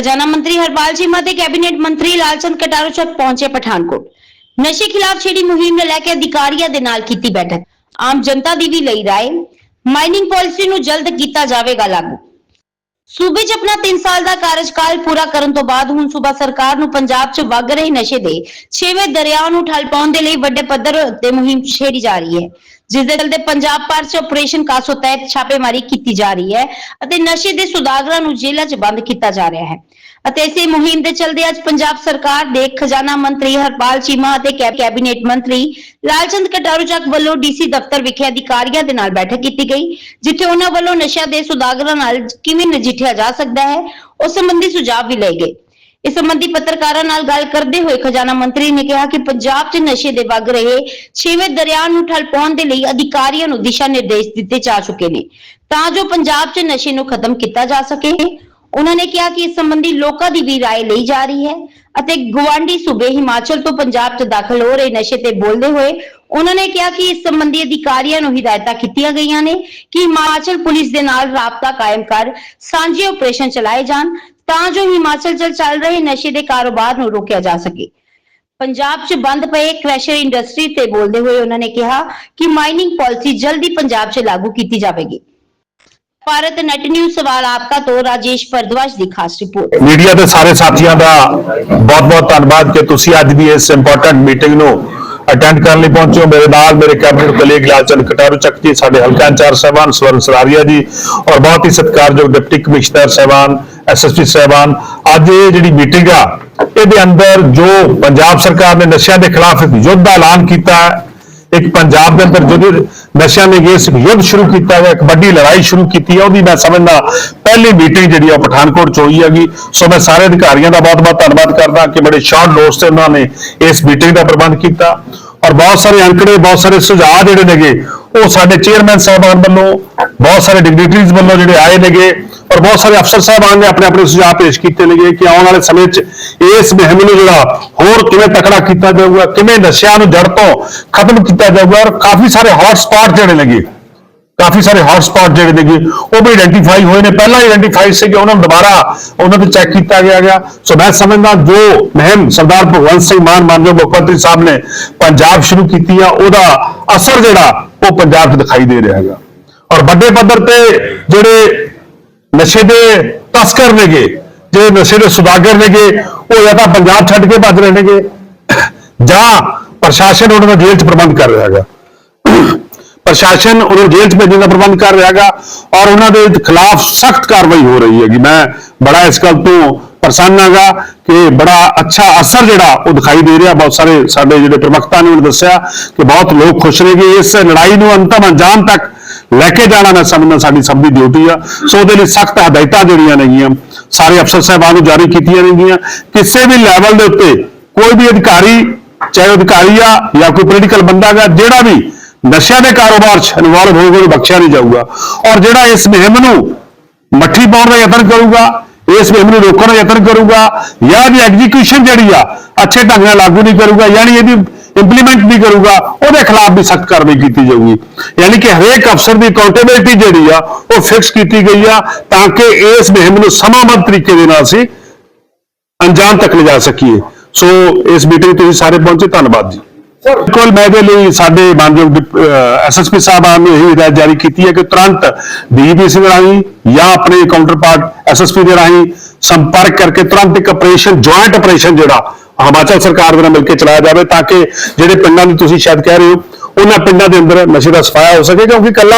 ਖਜ਼ਾਨਾ ਮੰਤਰੀ ਹਰਪਾਲ ਚੀਮਾ ਤੇ ਕੈਬਨਿਟ ਮੰਤਰੀ ਲਾਲਚੰਦ ਕਟਾਰੂ ਪਹੁੰਚੇ ਪਠਾਨਕੋਟ ਨਸ਼ੇ ਖਿਲਾਫ ਛੇੜੀ ਮੁਹਿੰਮ ਨੂੰ ਲੈ ਕੇ ਅਧਿਕਾਰੀਆਂ ਦੇ ਨਾਲ ਕੀਤੀ ਬੈਠਕ ਆਮ ਜਨਤਾ ਦੀ ਵੀ ਲਈ ਰਾਏ ਮਾਈਨਿੰਗ ਪਾਲਿਸੀ ਨੂੰ ਜਲਦ ਕੀਤਾ ਜਾਵੇਗਾ ਲਾਗੂ ਸੂਬੇ 'ਚ ਆਪਣਾ 3 ਸਾਲ ਦਾ ਕਾਰਜਕਾਲ ਪੂਰਾ ਕਰਨ ਤੋਂ ਬਾਅਦ ਹੁਣ ਸੂਬਾ ਸਰਕਾਰ ਨੂੰ ਪੰਜਾਬ 'ਚ ਵਗ ਰਹੇ ਨਸ਼ੇ ਦੇ ਛੇਵੇਂ ਦਰਿਆ ਨੂੰ ਠੱਲ ਪਾਉਣ ਦੇ ਲਈ ਵੱਡੇ ਪੱਧਰ ਤੇ ਮੁਹਿੰਮ ਛੇੜੀ ਜਾ ਰਹੀ ਹੈ ਜਿਸ ਦੇ ਚਲਦੇ ਪੰਜਾਬ ਭਰ 'ਚ ਆਪਰੇਸ਼ਨ ਕਾਸੋ ਤਹਿਤ ਛਾਪੇਮਾਰੀ ਕੀਤੀ ਜਾ ਰਹੀ ਹੈ ਅਤੇ ਨਸ਼ੇ ਦੇ ਸੁਦਾਗਰਾਂ ਨੂੰ ਜੇਲ੍ਹਾਂ 'ਚ ਬੰਦ ਕੀਤਾ ਜਾ ਰਿਹਾ ਹੈ। ਅਤੇ ਇਸੇ ਮੁਹਿੰਮ ਦੇ ਚਲਦੇ ਅੱਜ ਪੰਜਾਬ ਸਰਕਾਰ ਦੇ ਖਜ਼ਾਨਾ ਮੰਤਰੀ ਹਰਪਾਲ ਚੀਮਾ ਅਤੇ ਕੈਬ- ਕੈਬਨਿਟ ਮੰਤਰੀ ਲਾਲਚੰਦ ਕਟਾਰੂ ਚੱਕ ਵੱਲੋਂ ਡੀਸੀ ਦਫ਼ਤਰ ਵਿਖੇ ਅਧਿਕਾਰੀਆਂ ਦੇ ਨਾਲ ਬੈਠਕ ਕੀਤੀ ਗਈ, ਜਿੱਥੇ ਉਹਨਾਂ ਵੱਲੋਂ ਨਸ਼ਿਆਂ ਦੇ ਸੁਦਾਗਰਾਂ ਨਾਲ ਕਿਵੇਂ ਨਜਿੱਠਿਆ ਜਾ ਸਕਦਾ ਹੈ, ਉਸ ਸੰਬੰਧੀ ਸੁਝਾਅ ਵੀ ਲਏ ਗਏ। ਇਸ ਸੰਬੰਧੀ ਪੱਤਰਕਾਰਾਂ ਨਾਲ ਗੱਲ ਕਰਦੇ ਹੋਏ ਖਜ਼ਾਨਾ ਮੰਤਰੀ ਨੇ ਕਿਹਾ ਕਿ ਪੰਜਾਬ 'ਚ ਨਸ਼ੇ ਦੇ ਵਗ ਰਹੇ ਛੇਵੇਂ ਦਰਿਆ ਨੂੰ ਠੱਲ ਪਾਉਣ ਦੇ ਲਈ ਅਧਿਕਾਰੀਆਂ ਨੂੰ ਦਿਸ਼ਾ ਨਿਰਦੇਸ਼ ਦਿੱਤੇ ਜਾ ਚੁੱਕੇ ਨੇ ਤਾਂ ਜੋ ਪੰਜਾਬ 'ਚ ਨਸ਼ੇ ਨੂੰ ਖਤਮ ਕੀਤਾ ਜਾ ਸਕੇ ਉਹਨਾਂ ਨੇ ਕਿਹਾ ਕਿ ਇਸ ਸੰਬੰਧੀ ਲੋਕਾਂ ਦੀ ਵੀ رائے ਲਈ ਜਾ ਰਹੀ ਹੈ ਅਤੇ ਗਵਾਂਢੀ ਸੂਬੇ ਹਿਮਾਚਲ ਤੋਂ ਪੰਜਾਬ 'ਚ ਦਾਖਲ ਹੋ ਰਹੇ ਨਸ਼ੇ ਤੇ ਬੋਲਦੇ ਹੋਏ ਉਹਨਾਂ ਨੇ ਕਿਹਾ ਕਿ ਇਸ ਸੰਬੰਧੀ ਅਧਿਕਾਰੀਆਂ ਨੂੰ ਹਿਦਾਇਤਾਂ ਕੀਤੀਆਂ ਗਈਆਂ ਨੇ ਕਿ ਹਿਮਾਚਲ ਪੁਲਿਸ ਦੇ ਨਾਲ ਰਾਬਤਾ ਕਾਇਮ ਕਰ ਸਾਂਝੇ ਆਪਰੇਸ਼ਨ ਚਲਾਏ ਜਾਣ ਤਾਂ ਜੋ ਹਿਮਾਚਲ 'ਚ ਚੱਲ ਰਹੇ ਨਸ਼ੇ ਦੇ ਕਾਰੋਬਾਰ ਨੂੰ ਰੋਕਿਆ ਜਾ ਸਕੇ। ਪੰਜਾਬ 'ਚ ਬੰਦ ਪਏ ਕ੍ਰੈਸ਼ਰ ਇੰਡਸਟਰੀ ਤੇ ਬੋਲਦੇ ਹੋਏ ਉਹਨਾਂ ਨੇ ਕਿਹਾ ਕਿ ਮਾਈਨਿੰਗ ਪਾਲਿਸੀ ਜਲਦੀ ਪੰਜਾਬ 'ਚ ਲਾਗੂ ਕੀਤੀ ਜਾਵੇਗੀ। ਭਾਰਤ ਨੈਟ ਨਿਊਜ਼ ਸਵਾਲ ਆਪਕਾ ਤੋਂ ਰਾਜੇਸ਼ ਭਰਦਵਾਜ ਦੀ ਖਾਸ ਰਿਪੋਰਟ। ਮੀਡੀਆ ਦੇ ਸਾਰੇ ਸਾਥੀਆਂ ਦਾ ਬਹੁਤ-ਬਹੁਤ ਧੰਨਵਾਦ ਕਿ ਤੁਸੀਂ ਅੱਜ ਦੀ ਇਸ ਇੰਪੋਰਟੈਂਟ ਮੀਟਿੰਗ ਨੂੰ ਅਟੈਂਡ ਕਰਨ ਲਈ ਪਹੁੰਚੇ ਹੋ। ਮੇਰੇ ਨਾਲ ਮੇਰੇ ਕੈਬਨਿਟ ਕਲੀਗ ਲਾਲਚੰਦ ਕਟਾਰੂ ਚੱਕ ਜੀ, ਸਾਡੇ ਹਲਕਾ ਇੰਚਾਰਜ ਸਾਹਿਬਾਨ ਸਵਰਨ ਸਰਾਰੀਆ ਜੀ ਔਰ ਬਹੁਤ ਹੀ ਸਤਿਕਾਰਯੋਗ ਡਿਪਟੀ ਕਮਿਸ਼ਨਰ ਸਾਹਿਬਾਨ ਐਸਐਸਪੀ ਸਾਹਿਬਾਨ, ਅੱਜ ਇਹ ਜਿਹੜੀ ਮੀਟਿੰਗ ਆ, ਇਹਦੇ ਅੰਦਰ ਜੋ ਪੰਜਾਬ ਸਰਕਾਰ ਨੇ ਨਸ਼ਿਆਂ ਦੇ ਖਿਲਾਫ ਇੱਕ ਯੁੱਧ ਦਾ ਐਲਾਨ ਕੀਤਾ ਇੱਕ ਪੰਜਾਬ ਦੇ ਅੰਦਰ ਜਦੋਂ ਨਸ਼ਿਆਂ ਨੇ ਇਸ ਯੁੱਧ ਸ਼ੁਰੂ ਕੀਤਾ ਹੈ ਇੱਕ ਵੱਡੀ ਲੜਾਈ ਸ਼ੁਰੂ ਕੀਤੀ ਹੈ, ਉਹਦੀ ਮੈਂ ਸਮਝਦਾ ਪਹਿਲੀ ਮੀਟਿੰਗ ਜਿਹੜੀ ਆ ਉਹ ਪਠਾਨਕੋਟ ਚ ਹੋਈ ਹੈਗੀ। ਸੋ ਮੈਂ ਸਾਰੇ ਅਧਿਕਾਰੀਆਂ ਦਾ ਬਹੁਤ-ਬਹੁਤ ਧੰਨਵਾਦ ਕਰਦਾ ਕਿ ਬੜੇ ਸ਼ਾਰਟ ਨੋਟਸ ਤੇ ਉਹਨਾਂ ਨੇ ਇਸ ਮੀਟਿੰਗ ਦਾ ਪ੍ਰਬੰਧ ਕੀਤਾ। ਔਰ ਬਹੁਤ ਸਾਰੇ ਅੰਕੜੇ, ਬਹੁਤ ਸਾਰੇ ਸੁਝਾਅ ਜਿਹੜੇ ਨੇਗੇ ਉਹ ਸਾਡੇ ਚੇਅਰਮੈਨ ਸਾਹਿਬਾਨ ਵੱਲੋਂ, ਬਹੁਤ ਸਾਰੇ ਡਿਗਨਿਟਰੀਜ਼ ਵੱਲੋਂ ਜਿਹੜੇ ਆਏ ਨੇਗੇ ਔਰ ਬਹੁਤ ਸਾਰੇ ਅਫਸਰ ਸਾਹਿਬਾਨ ਨੇ ਆਪਣੇ ਆਪਣੇ ਸੁਝਾਅ ਪੇਸ਼ ਕੀਤੇ ਨੇਗੇ ਕਿ ਆਉਣ ਵਾਲੇ ਸਮੇਂ 'ਚ ਇਸ ਮੁਹਿੰਮ ਨੂੰ ਜਿਹੜਾ ਹੋਰ ਕਿਵੇਂ ਤਕੜਾ ਕੀਤਾ ਜਾਊਗਾ, ਕਿਵੇਂ ਨਸ਼ਿਆਂ ਨੂੰ ਜੜ ਤੋਂ ਖਤਮ ਕੀਤਾ ਜਾਊਗਾ ਔਰ ਕਾਫੀ ਸਾਰੇ ਹੌਟ ਸਪਾਟ ਜਿਹੜੇ ਨੇਗੇ। ਕਾਫੀ ਸਾਰੇ ਹੌਟ ਸਪਾਟ ਜਿਹੜੇ ਨੇਗੇ, ਉਹ ਵੀ ਆਇਡੈਂਟੀਫਾਈ ਹੋਏ ਨੇ। ਪਹਿਲਾਂ ਆਇਡੈਂਟੀਫਾਈ ਸੀਗੇ, ਉਹਨਾਂ ਨੂੰ ਦੁਬਾਰਾ ਉਹਨਾਂ ਤੇ ਚੈੱਕ ਕੀਤਾ ਗਿਆ ਗਿਆ। ਸੋ ਮੈਂ ਸਮਝਦਾ ਜੋ ਮਹਿਮ ਸਰਦਾਰ ਭਗਵੰਤ ਸਿੰਘ ਮਾਨ ਮਾਨਯੋਗ ਮੁੱਖ ਮੰਤਰੀ ਸਾਹਿਬ ਨੇ ਪੰਜਾਬ ਸ਼ੁਰੂ ਕੀਤੀ ਆ, ਉਹਦਾ ਅਸਰ ਜਿਹੜਾ, ਉਹ ਪੰਜਾਬ 'ਚ ਦਿਖਾਈ ਦੇ ਰਿਹਾ ਹੈਗਾ। ਔਰ ਵੱਡੇ ਪੱਧਰ ਤੇ ਜਿਹੜੇ ਨਸ਼ੇ ਦੇ ਤਸਕਰ ਨੇਗੇ, ਜਿਹੜੇ ਨਸ਼ੇ ਦੇ ਸੁਦਾਗਰ ਨੇਗੇ, ਉਹ ਜਾਂ ਤਾਂ ਪੰਜਾਬ ਛੱਡ ਕੇ ਭੱਜ ਰਹੇ ਨੇਗੇ, ਜਾਂ ਪ੍ਰਸ਼ਾਸਨ ਉਹਨਾਂ ਦਾ ਜੇਲ੍ਹ 'ਚ ਪ੍ਰਬੰਧ ਕਰ ਰਿਹਾ ਹੈਗਾ। ਪ੍ਰਸ਼ਾਸਨ ਉਹਨਾਂ ਨੂੰ ਜੇਲ੍ਹ 'ਚ ਭੇਜਣ ਦਾ ਪ੍ਰਬੰਧ ਕਰ ਰਿਹਾ ਹੈਗਾ ਔਰ ਉਹਨਾਂ ਦੇ ਖਿਲਾਫ ਸਖਤ ਕਾਰਵਾਈ ਹੋ ਰਹੀ ਹੈਗੀ। ਮੈਂ ਬੜਾ ਇਸ ਗੱਲ ਤੋਂ ਪ੍ਰਸੰਨ ਹੈਗਾ ਕਿ ਬੜਾ ਅੱਛਾ ਅਸਰ ਜਿਹੜਾ ਉਹ ਦਿਖਾਈ ਦੇ ਰਿਹਾ। ਬਹੁਤ ਸਾਰੇ ਸਾਡੇ ਜਿਹੜੇ ਪ੍ਰਵਕਤਾ ਨੇ ਉਹਨੇ ਦੱਸਿਆ ਕਿ ਬਹੁਤ ਲੋਕ ਖੁਸ਼ ਨੇ ਕਿ ਇਸ ਲੜਾਈ ਨੂੰ ਅੰਤਮ ਅੰਜਾਮ ਤੱਕ ਲੈ ਕੇ ਜਾਣਾ ਮੈਂ ਸਮਝਦਾ ਸਾਡੀ ਸਭ ਦੀ ਡਿਊਟੀ ਆ। ਸੋ ਉਹਦੇ ਲਈ ਸਖਤ ਹਦਾਇਤਾਂ ਜਿਹੜੀਆਂ ਨੇਗੀਆਂ, ਸਾਰੇ ਅਫਸਰ ਸਾਹਿਬਾਨ ਨੂੰ ਜਾਰੀ ਕੀਤੀਆਂ ਨੇਗੀਆਂ। ਕਿਸੇ ਵੀ ਲੈਵਲ ਦੇ ਉੱਤੇ ਕੋਈ ਵੀ ਅਧਿਕਾਰੀ, ਚਾਹੇ ਉਹ ਅਧਿਕਾਰੀ ਆ ਜਾਂ ਕੋਈ ਪੋਲੀਟੀਕਲ ਬੰਦਾ ਗਾ ਜਿਹੜਾ ਵੀ ਨਸ਼ਿਆਂ ਦੇ ਕਾਰੋਬਾਰ 'ਚ ਇਨਵੋਲਵ ਹੋਊਗਾ ਉਹਨੂੰ ਬਖਸ਼ਿਆ ਨਹੀਂ ਜਾਊਗਾ। ਔਰ ਜਿਹੜਾ ਇਸ ਮੁਹਿੰਮ ਨੂੰ ਮੱਠੀ ਪਾਉਣ ਦਾ ਯਤਨ ਕਰੂਗਾ, ਇਸ ਮੁਹਿੰਮ ਨੂੰ ਰੋਕਣ ਦਾ ਯਤਨ ਕਰੂਗਾ, ਜਾਂ ਇਹਦੀ ਐਗਜ਼ੀਕਿਊਸ਼ਨ ਜਿਹੜੀ ਆ, ਅੱਛੇ ਢੰਗ ਨਾਲ ਲਾਗੂ ਨਹੀਂ ਕਰੂਗਾ, ਯਾਨੀ ਇਹਦੀ ਇੰਪਲੀਮੈਂਟ ਨਹੀਂ ਕਰੂਗਾ, ਉਹਦੇ ਖਿਲਾਫ ਵੀ ਸਖਤ ਕਾਰਵਾਈ ਕੀਤੀ ਜਾਊਗੀ। ਯਾਨੀ ਕਿ ਹਰੇਕ ਅਫਸਰ ਦੀ ਅਕਾਊਂਟੇਬਿਲਟੀ ਜਿਹੜੀ ਆ, ਉਹ ਫਿਕਸ ਕੀਤੀ ਗਈ ਆ, ਤਾਂ ਕਿ ਇਸ ਮੁਹਿੰਮ ਨੂੰ ਸਮਾਬੱਧ ਤਰੀਕੇ ਦੇ ਨਾਲ ਅਸੀਂ ਅੰਜਾਮ ਤੱਕ ਲਿਜਾ ਸਕੀਏ। ਸੋ ਇਸ ਮੀਟਿੰਗ ਤੁਸੀਂ ਸਾਰੇ ਪਹੁੰਚੇ, ਧੰਨਵਾਦ ਜੀ। ਬਿਲਕੁਲ, ਮੈਂ ਇਹਦੇ ਲਈ ਸਾਡੇ ਮਾਨਯੋਗ ਐਸਐਸਪੀ ਸਾਹਿਬ ਨੇ ਇਹ ਹਿਦਾਇਤ ਜਾਰੀ ਕੀਤੀ ਹੈ ਕਿ ਤੁਰੰਤ ਡੀਜੀਪੀਸੀ ਦੇ ਰਾਹੀਂ ਜਾਂ ਆਪਣੇ ਕਾਊਂਟਰਪਾਰਟ ਐਸਐਸਪੀ ਦੇ ਰਾਹੀਂ ਸੰਪਰਕ ਕਰਕੇ ਤੁਰੰਤ ਇੱਕ ਆਪਰੇਸ਼ਨ ਜੁਆਇੰਟ ਆਪਰੇਸ਼ਨ ਜਿਹੜਾ ਹਿਮਾਚਲ ਸਰਕਾਰ ਦੇ ਨਾਲ ਮਿਲ ਕੇ ਚਲਾਇਆ ਜਾਵੇ ਤਾਂ ਕਿ ਜਿਹੜੇ ਪਿੰਡਾਂ ਦੀ ਤੁਸੀਂ ਸ਼ਾਇਦ ਕਹਿ ਰਹੇ ਹੋ, ਉਹਨਾਂ ਪਿੰਡਾਂ ਦੇ ਅੰਦਰ ਨਸ਼ੇ ਦਾ ਸਫਾਇਆ ਹੋ ਸਕੇ, ਕਿਉਂਕਿ ਕੱਲਾ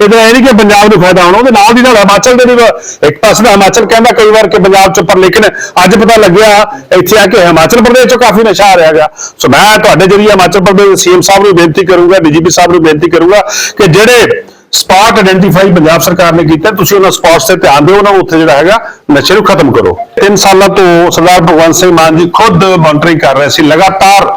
ਇਹਦਾ ਇਹ ਨਹੀਂ ਕਿ ਪੰਜਾਬ ਨੂੰ ਫਾਇਦਾ ਹੋਣਾ, ਉਹਦੇ ਨਾਲ ਦੀ ਨਾਲ ਹਿਮਾਚਲ ਦੇ ਵੀ ਇੱਕ ਪਾਸੇ ਦਾ ਹਿਮਾਚਲ ਕਹਿੰਦਾ ਕਈ ਵਾਰ ਕਿ ਪੰਜਾਬ ਚ ਪਰ ਲੇਕਿਨ ਅੱਜ ਪਤਾ ਲੱਗਿਆ, ਇੱਥੇ ਆ ਕੇ ਹਿਮਾਚਲ ਪ੍ਰਦੇਸ਼ ਚੋਂ ਕਾਫੀ ਨਸ਼ਾ ਆ ਰਿਹਾ ਗਿਆ ਸੋ ਮੈਂ ਤੁਹਾਡੇ ਜਰੀਏ ਹਿਮਾਚਲ ਪ੍ਰਦੇਸ਼ ਦੇ ਸੀਐਮ ਸਾਹਿਬ ਨੂੰ ਬੇਨਤੀ ਕਰੂੰਗਾ, ਡੀਜੀਪੀ ਸਾਹਿਬ ਨੂੰ ਬੇਨਤੀ ਕਰੂੰਗਾ ਕਿ ਜਿਹੜੇ ਸਪਾਟ ਆਇਡੈਂਟੀਫਾਈ ਪੰਜਾਬ ਸਰਕਾਰ ਨੇ ਕੀਤਾ, ਤੁਸੀਂ ਉਹਨਾਂ ਸਪਾਟਸ ਤੇ ਧਿਆਨ ਦਿਓ, ਉਹਨਾਂ ਨੂੰ ਉੱਥੇ ਜਿਹੜਾ ਹੈਗਾ ਨਸ਼ੇ ਨੂੰ ਖਤਮ ਕਰੋ। ਤਿੰਨ ਸਾਲਾਂ ਤੋਂ ਸਰਦਾਰ ਭਗਵੰਤ ਸਿੰਘ ਮਾਨ ਜੀ ਖੁਦ ਮੋਨਿਟਰਿੰਗ ਕਰ ਰਹੇ ਸੀ, ਲਗਾਤਾਰ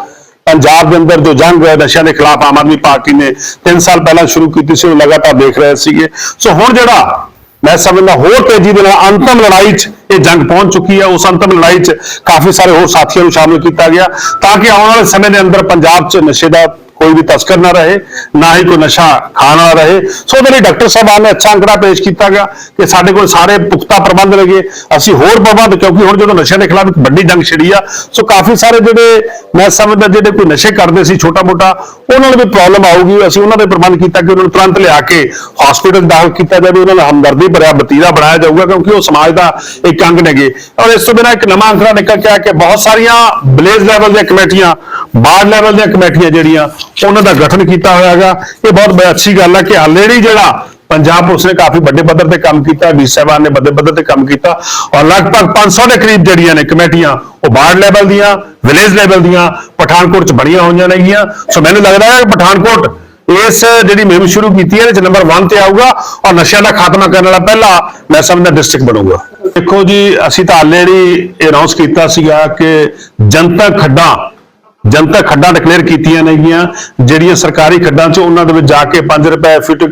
ਪੰਜਾਬ ਦੇ ਅੰਦਰ ਜੋ ਜੰਗ ਹੈ ਨਸ਼ਿਆਂ ਦੇ ਖਿਲਾਫ ਆਮ ਆਦਮੀ ਪਾਰਟੀ ਨੇ 3 ਸਾਲ ਪਹਿਲਾਂ ਸ਼ੁਰੂ ਕੀਤੀ ਸੀ, ਉਹ ਲਗਾਤਾਰ ਦੇਖ ਰਹੇ ਸੀਗੇ। ਸੋ ਹੁਣ ਜਿਹੜਾ ਮੈਂ ਸਮਝਦਾ ਹੋਰ ਤੇਜ਼ੀ ਦੇ ਨਾਲ ਅੰਤਮ ਲੜਾਈ 'ਚ ਇਹ ਜੰਗ ਪਹੁੰਚ ਚੁੱਕੀ ਹੈ, ਉਸ ਅੰਤਮ ਲੜਾਈ 'ਚ ਕਾਫੀ ਸਾਰੇ ਹੋਰ ਸਾਥੀਆਂ ਨੂੰ ਸ਼ਾਮਲ ਕੀਤਾ ਗਿਆ ਤਾਂ ਕਿ ਆਉਣ ਵਾਲੇ ਸਮੇਂ ਦੇ ਅੰਦਰ ਪੰਜਾਬ 'ਚ ਨਸ਼ੇ ਦਾ ਕੋਈ ਵੀ ਤਸਕਰ ਨਾ ਰਹੇ, ਨਾ ਹੀ ਕੋਈ ਨਸ਼ਾ ਖਾਣ ਵਾਲਾ ਰਹੇ। ਸੋ ਉਹਦੇ ਲਈ ਡਾਕਟਰ ਸਾਹਿਬਾਨ ਨੇ ਅੱਛਾ ਅੰਕੜਾ ਪੇਸ਼ ਕੀਤਾ ਗਿਆ ਕਿ ਸਾਡੇ ਕੋਲ ਸਾਰੇ ਪੁਖਤਾ ਪ੍ਰਬੰਧ ਲਗੇ ਅਸੀਂ ਹੋਰ ਪ੍ਰਬੰਧ, ਕਿਉਂਕਿ ਹੁਣ ਜਦੋਂ ਨਸ਼ਿਆਂ ਦੇ ਖਿਲਾਫ ਇੱਕ ਵੱਡੀ ਜੰਗ ਛਿੜੀ ਆ, ਸੋ ਕਾਫੀ ਸਾਰੇ ਜਿਹੜੇ ਮੈਂ ਸਮਝਦਾ ਜਿਹੜੇ ਕੋਈ ਨਸ਼ੇ ਕਰਦੇ ਸੀ ਛੋਟਾ ਮੋਟਾ ਉਹਨਾਂ ਨੂੰ ਵੀ ਪ੍ਰੋਬਲਮ ਆਊਗੀ। ਅਸੀਂ ਉਹਨਾਂ ਦੇ ਪ੍ਰਬੰਧ ਕੀਤਾ ਕਿ ਉਹਨਾਂ ਨੂੰ ਤੁਰੰਤ ਲਿਆ ਕੇ ਹਸਪੀਟਲ ਦਾਖਲ ਕੀਤਾ ਜਾਵੇ। ਉਹਨਾਂ ਨੂੰ ਹਮਦਰਦੀ ਭਰਿਆ ਬਤੀਰਾ ਬਣਾਇਆ ਜਾਊਗਾ, ਕਿਉਂਕਿ ਉਹ ਸਮਾਜ ਦਾ ਇੱਕ ਅੰਗ ਨੇਗੇ। ਔਰ ਇਸ ਤੋਂ ਬਿਨਾਂ ਇੱਕ ਨਵਾਂ ਅੰਕੜਾ ਨਿਕਲ ਕੇ ਆਇਆ ਕਿ ਬਹੁਤ ਸਾਰੀਆਂ ਵਿਲੇਜ ਲੈਵਲ ਦੀਆਂ ਕਮੇਟੀਆਂ ਵਾਰਡ ਲੈਵਲ ਦੀਆਂ ਕਮੇਟੀਆਂ ਜਿਹੜੀਆਂ ਉਹਨਾਂ ਦਾ ਗਠਨ ਕੀਤਾ ਹੋਇਆ ਹੈਗਾ ਇਹ ਬਹੁਤ ਬੜੀ ਅੱਛੀ ਗੱਲ ਹੈ ਕਿ ਆਲਰੇਡੀ ਜਿਹੜਾ ਪੰਜਾਬ ਪੁਲਿਸ ਨੇ ਕਾਫੀ ਵੱਡੇ ਪੱਧਰ ਤੇ ਕੰਮ ਕੀਤਾ, ਡੀ ਸਾਹਿਬਾਨ ਨੇ ਵੱਡੇ ਪੱਧਰ ਤੇ ਕੰਮ ਕੀਤਾ ਔਰ ਲਗਭਗ 500 ਦੇ ਕਰੀਬ ਜਿਹੜੀਆਂ ਨੇ ਕਮੇਟੀਆਂ ਉਹ ਵਾਰਡ ਲੈਵਲ ਦੀਆਂ, ਵਿਲੇਜ ਲੈਵਲ ਦੀਆਂ, ਪਠਾਨਕੋਟ ਚ ਬਣੀਆਂ ਹੋਈਆਂ ਨੇਗੀਆਂ। ਸੋ ਮੈਨੂੰ ਲੱਗਦਾ ਹੈ ਕਿ ਪਠਾਨਕੋਟ ਇਸ ਜਿਹੜੀ ਮੁਹਿੰਮ ਸ਼ੁਰੂ ਕੀਤੀ ਹੈ, ਇਹਦੇ ਨੰਬਰ 1 ਤੇ ਆਊਗਾ ਔਰ ਨਸ਼ਿਆਂ ਦਾ ਖਾਤਮਾ ਕਰਨ ਵਾਲਾ ਪਹਿਲਾ ਮੈਂ ਸਮਝਦਾ ਡਿਸਟ੍ਰਿਕਟ ਬਣੂਗਾ। ਦੇਖੋ ਜੀ, ਅਸੀਂ ਤਾਂ ਆਲਰੇਡੀ ਅਨਾਉਂਸ ਕੀਤਾ ਸੀਗਾ ਕਿ ਜਨਤਕ ਖੱਡਾਂ ਜਨਤਾ ਖੱਡਾਂ ਡਿਕਲੇਅਰ ਕੀਤੀਆਂ ਨੇਗੀਆਂ ਜਿਹੜੀਆਂ ਸਰਕਾਰੀ ਖੱਡਾਂ 'ਚ ਉਹਨਾਂ ਦੇ ਵਿੱਚ ਜਾ ਕੇ 5 ਰੁਪਏ ਫਿਟ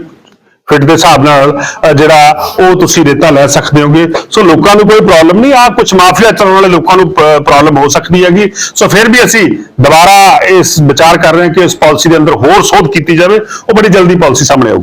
ਫਿਟ ਦੇ ਹਿਸਾਬ ਨਾਲ ਜਿਹੜਾ ਉਹ ਤੁਸੀਂ ਰੇਤਾ ਲੈ ਸਕਦੇ ਹੋਗੇ। ਸੋ ਲੋਕਾਂ ਨੂੰ ਕੋਈ ਪ੍ਰੋਬਲਮ ਨਹੀਂ ਆ ਕੁਝ ਮਾਫੀਆ ਚਲਾਉਣ ਵਾਲੇ ਲੋਕਾਂ ਨੂੰ ਪ੍ਰੋਬਲਮ ਹੋ ਸਕਦੀ ਹੈਗੀ। ਸੋ ਫਿਰ ਵੀ ਅਸੀਂ ਦੁਬਾਰਾ ਇਸ ਵਿਚਾਰ ਕਰ ਰਹੇ ਹਾਂ ਕਿ ਇਸ ਪਾਲਿਸੀ ਦੇ ਅੰਦਰ ਹੋਰ ਸੋਧ ਕੀਤੀ ਜਾਵੇ। ਉਹ ਬੜੀ ਜਲਦੀ ਪਾਲਿਸੀ ਸਾਹਮਣੇ ਆਊਗੀ।